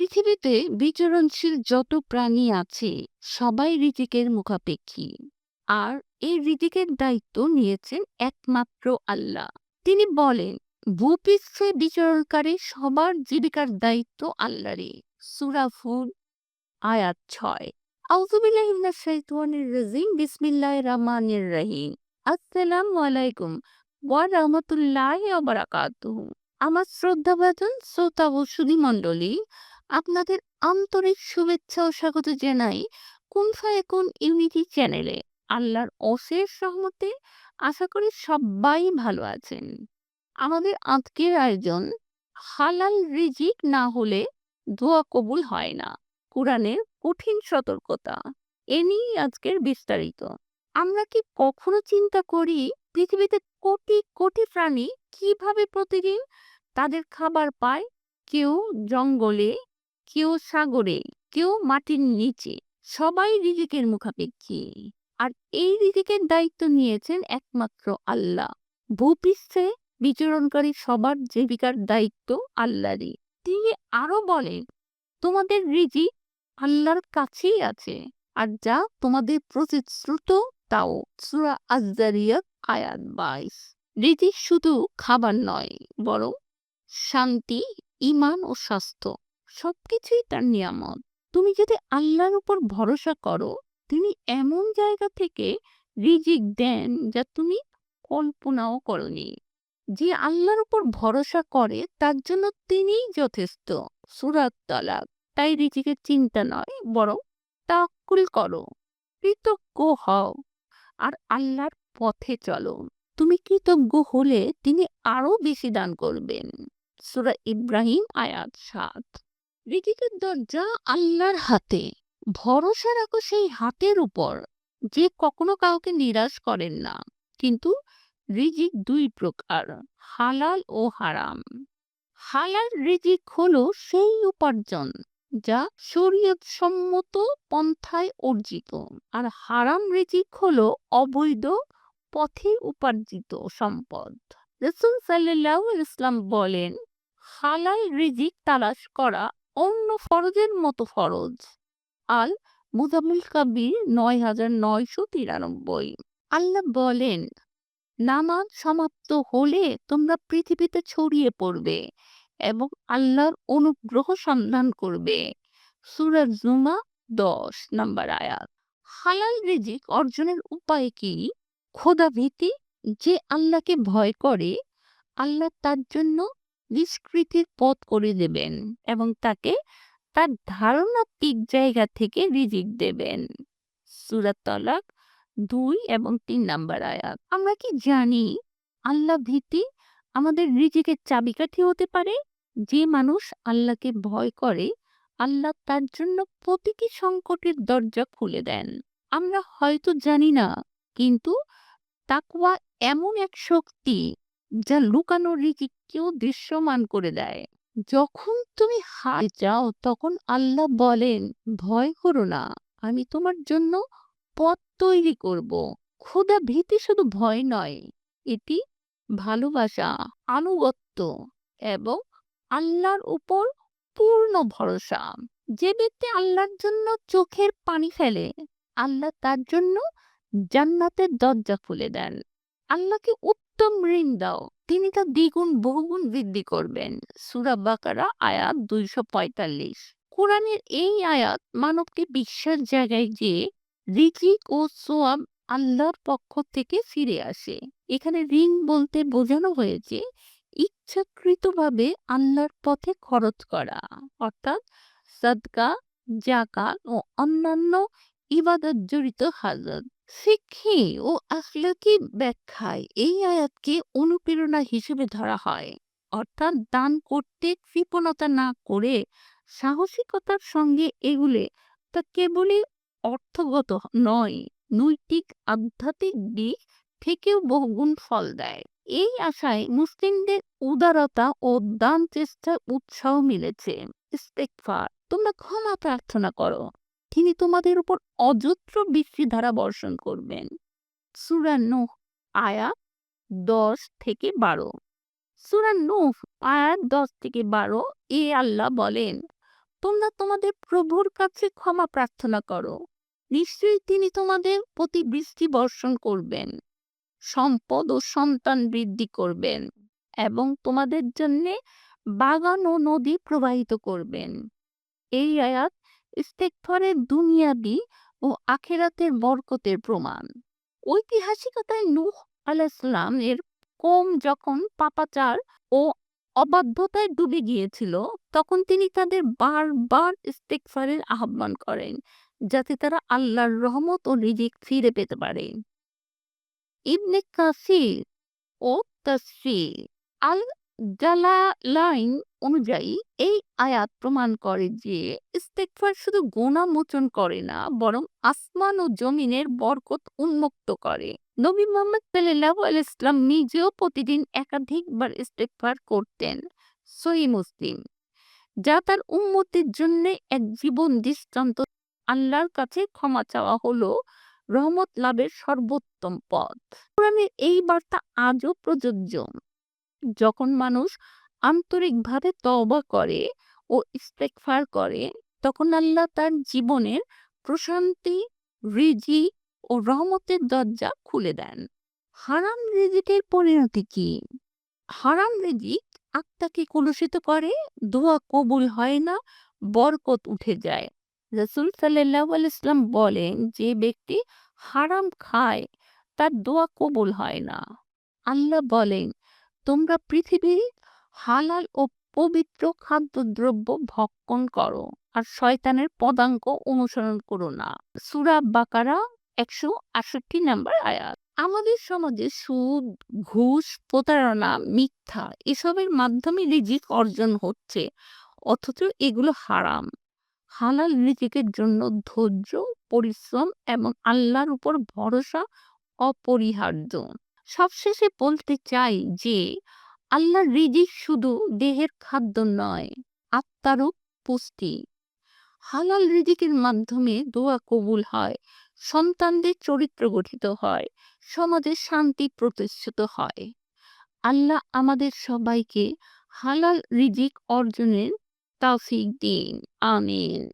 পৃথিবীতে বিচরণশীল যত প্রাণী আছে, সবাই ঋতিকের মুখাপেক্ষী। আর এই ঋতিকের দায়িত্ব নিয়েছেন একমাত্র আল্লাহ। তিনি বলেন, ভূপৃষ্ঠে বিচরণকারী সবার জীবিকার দায়িত্ব আল্লাহরই। সুরা ফুল আয়াত ছয়। আউজুবিল্লাহিমিনাশ শাইতানির রাজিম। আমার শ্রদ্ধাভাজন শ্রোতা ও সুধী আপনাদের আন্তরিক শুভেচ্ছা ও স্বাগত জানাই কোন ফায়াকুন ইউনিটি চ্যানেলে আল্লাহর অশেষ সহমতে আশা করি সবাই ভালো আছেন। আমাদের আজকের আয়োজন হালাল রিজিক না হলে দোয়া কবুল হয় না, কোরআনের কঠিন সতর্কতা। এ নিয়েই আজকের বিস্তারিত। আমরা কি কখনো চিন্তা করি পৃথিবীতে কোটি কোটি প্রাণী কীভাবে প্রতিদিন তাদের খাবার পায়? কেউ জঙ্গলে কেউ সাগরে, কেউ মাটির নিচে। সবাই রিজিকের মুখাপেক্ষী। আর এই রিজিকের দায়িত্ব নিয়েছেন একমাত্র আল্লাহ। ভূপৃষ্ঠে বিচরণকারী সবার জীবিকার দায়িত্ব আল্লাহরই। তিনি আরও বলেন, তোমাদের রিজিক আল্লাহর কাছেই আছে। আর যা তোমাদের প্রতিশ্রুত তাও। সুরা আজারিয়াত আয়াত বাইশ। রিজিক শুধু খাবার নয়, বরং শান্তি ইমান ও স্বাস্থ্য। সবকিছুই তার নিয়ামত। তুমি যদি আল্লাহর উপর ভরসা করো, তিনি এমন জায়গা থেকে রিজিক দেন যা তুমি কল্পনাও করনি। যে আল্লাহর উপর ভরসা করে, তার জন্য তিনিই যথেষ্ট। সুরাত তালাক। তাই রিজিকের চিন্তা নয়, বরং তাকুল করো। কৃতজ্ঞ হও আর আল্লাহর পথে চলো। তুমি কৃতজ্ঞ হলে তিনি আরও বেশি দান করবেন। সুরা ইব্রাহিম আয়াত সাত। রিজিকের দরজা আল্লাহর হাতে। ভরসা রাখো সেই হাতের উপর, যে কখনো কাউকে নিরাশ করেন না। কিন্তু রিজিক দুই প্রকার, হালাল ও হারাম। হালাল রিজিক হলো সেই উপার্জন, যা শরীয়ত সম্মত পন্থায় অর্জিত। আর হারাম রিজিক হলো অবৈধ পথে উপার্জিত সম্পদ। রসুল সাল্লাহ ইসলাম বলেন, হালাল রিজিক তালাশ করা অন্য ফরজের মতো ফরজ। আল মুজামুল কাবির নয় হাজার নয়শো তিরানব্বই। আল্লাহ বলেন, নামাজ সমাপ্ত হলে তোমরা পৃথিবীতে ছড়িয়ে পড়বে এবং আল্লাহর অনুগ্রহ সন্ধান করবে। সুরাজ জুমা দশ নাম্বার আয়াত। হালাল রিজিক অর্জনের উপায় কি? খোদা ভীতি যে আল্লাহকে ভয় করে, আল্লাহ তার জন্য নিষ্কৃতির পথ করে দেবেন এবং তাকে তার ধারণাত্মিক জায়গা থেকে রিজিক দেবেন। সুরাত তলাক দুই এবং তিন নাম্বার আয়াত। আমরা কি জানি আল্লাহ ভীতি আমাদের রিজিকের চাবিকাঠি হতে পারে? যে মানুষ আল্লাহকে ভয় করে, আল্লাহ তার জন্য প্রতিটি সংকটের দরজা খুলে দেন। আমরা হয়তো জানি না, কিন্তু তাকওয়া এমন এক শক্তি যা লুকানো রিজিককেও দৃশ্যমান করে দেয়। যখন তুমি হাত যাও তখন আল্লাহ বলেন, ভয় করো না, আমি তোমার জন্য পথ তৈরি করব। খোদা ভীতি শুধু ভয় নয়, এটি ভালোবাসা, আনুগত্য এবং আল্লাহর উপর পূর্ণ ভরসা। যে ব্যক্তি আল্লাহর জন্য চোখের পানি ফেলে, আল্লাহ তার জন্য জান্নাতের দরজা খুলে দেন। আল্লাহকে উত্তম ঋণ দাও। তিনি তা দ্বিগুণ, বহুগুণ বৃদ্ধি করবেন। সুরা বাকারা, আয়াত দুইশো পঁয়তাল্লিশ। কোরআনের এই আয়াত মানবকে বিশ্বাস জায়গায় যে রিজিক ও সোয়াব আল্লাহর পক্ষ থেকে ফিরে আসে। এখানে ঋণ বলতে বোঝানো হয়েছে ইচ্ছাকৃতভাবে আল্লাহর পথে খরচ করা। অর্থাৎ সদকা, জাকাত ও অন্যান্য ইবাদত জড়িত হাজত ফিকহি ও আখলাকি ব্যাখ্যায় এই আয়াতকে অনুপ্রেরণা হিসেবে ধরা হয়। অর্থাৎ দান করতে কৃপণতা না করে সাহসিকতার সঙ্গে এগুলে তা কেবলই অর্থগত নয়, নৈতিক আধ্যাত্মিক দিক থেকেও বহুগুণ ফল দেয়। এই আশায় মুসলিমদের উদারতা ও দান চেষ্টার উৎসাহ মিলেছে। তোমরা ক্ষমা প্রার্থনা করো। তিনি তোমাদের উপর অজস্র বৃষ্টিধারা বর্ষণ করবেন। সুরা আয়া দশ থেকে বারো। সুরা নূহ, আয়াত দশ থেকে বারো, এ আল্লাহ বলেন, তোমরা তোমাদের প্রভুর কাছে ক্ষমা প্রার্থনা করো। নিশ্চয়ই তিনি তোমাদের প্রতি বৃষ্টি বর্ষণ করবেন, সম্পদ ও সন্তান বৃদ্ধি করবেন এবং তোমাদের জন্যে বাগান ও নদী প্রবাহিত করবেন। এই আয়াত ইস্তেকফারের দুনিয়াবি ও আখেরাতের বরকতের প্রমাণ। ঐতিহাসিকতায় নূহ আলাইসালাম এর কোম যখন পাপাচার ও অবাধ্যতায় ডুবে গিয়েছিল, তখন তিনি তাদের বারবার ইস্তেকফারের আহ্বান করেন, যাতে তারা আল্লাহর রহমত ও রিজিক ফিরে পেতে পারে। ইবনে কাসির ও তসফির আল জালালাইন অনুযায়ী এই আয়াত প্রমাণ করে যে ইস্তেকফার শুধু গোনা মোচন করে না, বরং আসমান ও জমিনের বরকত উন্মুক্ত করে। নবী মোহাম্মদ সাল্লাহ ইসলাম নিজেও প্রতিদিন একাধিকবার ইস্তেকফার করতেন সহি মুসলিম, যা তার উন্মতির জন্য এক জীবন দৃষ্টান্ত। আল্লাহর কাছে ক্ষমা চাওয়া হলো রহমত লাভের সর্বোত্তম পথ। কোরআনের এই বার্তা আজও প্রযোজ্য। যখন মানুষ আন্তরিকভাবে তওবা করে ও ইস্তেকফার করে, তখন আল্লাহ তার জীবনের প্রশান্তি, রিজি ও রহমতের দরজা খুলে দেন। হারাম রিজিকের পরিণতি কি? হারাম রিজিক আত্মাকে কলুষিত করে, দোয়া কবুল হয় না, বরকত উঠে যায়। রসুল সাল্লাহ ইসলাম বলেন, যে ব্যক্তি হারাম খায়, তার দোয়া কবুল হয় না। আল্লাহ বলেন তোমরা পৃথিবীর হালাল ও পবিত্র খাদ্যদ্রব্য ভক্ষণ করো আর শয়তানের পদাঙ্ক অনুসরণ করো না। সুরা বাকারা একশো আষট্টি নাম্বার আয়াত। আমাদের সমাজে সুদ, ঘুষ, প্রতারণা, মিথ্যা এসবের মাধ্যমে রিজিক অর্জন হচ্ছে, অথচ এগুলো হারাম। হালাল রিজিকের জন্য ধৈর্য, পরিশ্রম এবং আল্লাহর উপর ভরসা অপরিহার্য। সবশেষে বলতে চাই যে, আল্লাহর রিজিক শুধু দেহের খাদ্য নয়, আত্মারও পুষ্টি। হালাল রিজিকের মাধ্যমে দোয়া কবুল হয়, সন্তানদের চরিত্র গঠিত হয়, সমাজে শান্তি প্রতিষ্ঠিত হয়। আল্লাহ আমাদের সবাইকে হালাল রিজিক অর্জনের তৌফিক দিন। আমিন।